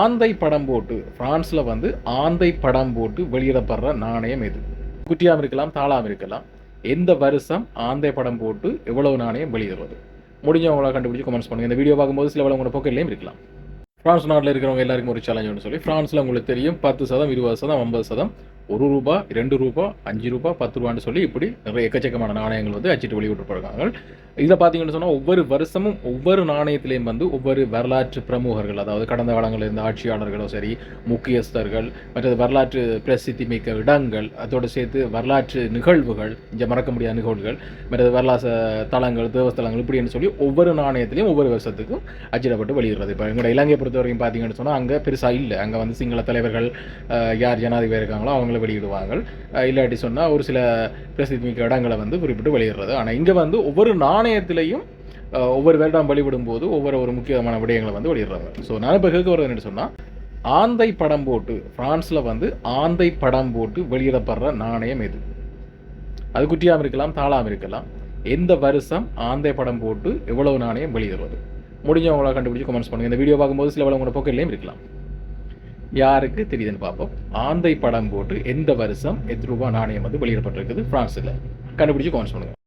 ஆந்தை படம் போட்டு ஃப்ரான்ஸில் வந்து ஆந்தை படம் போட்டு வெளியிடப்படுற நாணயம் எது? குட்டியாம் இருக்கலாம் தாளாம் இருக்கலாம். எந்த வருஷம் ஆந்தை படம் போட்டு எவ்வளவு நாணயம் வெளியிடுறது? முடிஞ்சவங்கள கண்டுபிடிச்சி கமெண்ட்ஸ் பண்ணுங்க. இந்த வீடியோ பார்க்கும்போது சில உங்களோட பொக்கெட்லையும் இருக்கலாம். ஃப்ரான்ஸ் நாட்டில் இருக்கிறவங்க எல்லாருக்கும் ஒரு சேலஞ்சுன்னு சொல்லி ஃப்ரான்ஸில் உங்களுக்கு தெரியும் பத்து சதம் இருபது சதம் ஐம்பது சதம் ஒரு ரூபா ரெண்டு ரூபா அஞ்சு ரூபா பத்து ரூபான்னு சொல்லி இப்படி நிறைய எக்கச்சக்கமான நாணயங்கள் வந்து அச்சிட்டு வெளியிடப்படுறாங்க இதில் பார்த்தீங்கன்னு சொன்னால் ஒவ்வொரு வருஷமும் ஒவ்வொரு நாணயத்திலையும் வந்து ஒவ்வொரு வரலாற்று பிரமுகர்கள் அதாவது கடந்த காலங்களில் இருந்த ஆட்சியாளர்களும் சரி முக்கியஸ்தர்கள் மற்றது வரலாற்று பிரசித்தி மிக்க இடங்கள் அதோடு சேர்த்து வரலாற்று நிகழ்வுகள் இங்கே மறக்க முடியாத நிகழ்வுகள் மற்றது வரலாற்று தலங்கள் தேவஸ்தலங்கள் இப்படின்னு சொல்லி ஒவ்வொரு நாணயத்திலையும் ஒவ்வொரு வருஷத்துக்கும் அச்சிடப்பட்டு வெளியிடுறது. இப்போ எங்களோட இலங்கையை பொறுத்த வரைக்கும் பார்த்தீங்கன்னு சொன்னால் அங்கே பெருசாக இல்லை. அங்கே வந்து சிங்கள தலைவர்கள் யார் ஜனாதிபதி இருக்காங்களோ அவங்கள வெளியிடுவாங்க இல்லாட்டி சொன்னால் ஒரு சில பிரசித்தி மிக்க இடங்களை வந்து குறிப்பிட்டு வெளியிடுறது. ஆனால் இங்கே வந்து ஒவ்வொரு நாள் அஹ், ஒவ்வொரு வருடம் வழிபடும் போது ஒவ்வொரு ஒரு முக்கியமான விடயங்களை வந்து வெளியிடுறாங்க. ஸோ நான் இப்போ கேட்க வரது என்ன சொன்னால் ஆந்தை படம் போட்டு ஃப்ரான்ஸில் வந்து ஆந்தை படம் போட்டு வெளியிடப்படுற நாணயம் எது? அது குட்டியாம் இருக்கலாம் தாளாம் இருக்கலாம். எந்த வருஷம் ஆந்தை படம் போட்டு எவ்வளவு நாணயம் வெளியிடுறது? முடிஞ்சவங்கள கண்டுபிடிச்சி கமெண்ட்ஸ் பண்ணுங்க. இந்த வீடியோ பார்க்கும்போது சில உங்களோட பொக்கெட்லையும் இருக்கலாம். யாருக்கு தெரியுதுன்னு பார்ப்போம். ஆந்தை படம் போட்டு எந்த வருஷம் எத்தனை ரூபாய் நாணயம் வந்து வெளியிடப்பட்டிருக்குது? ஃப்ரான்ஸில் கண்டுபிடிச்சு கமெண்ட்ஸ் பண்ணுங்க.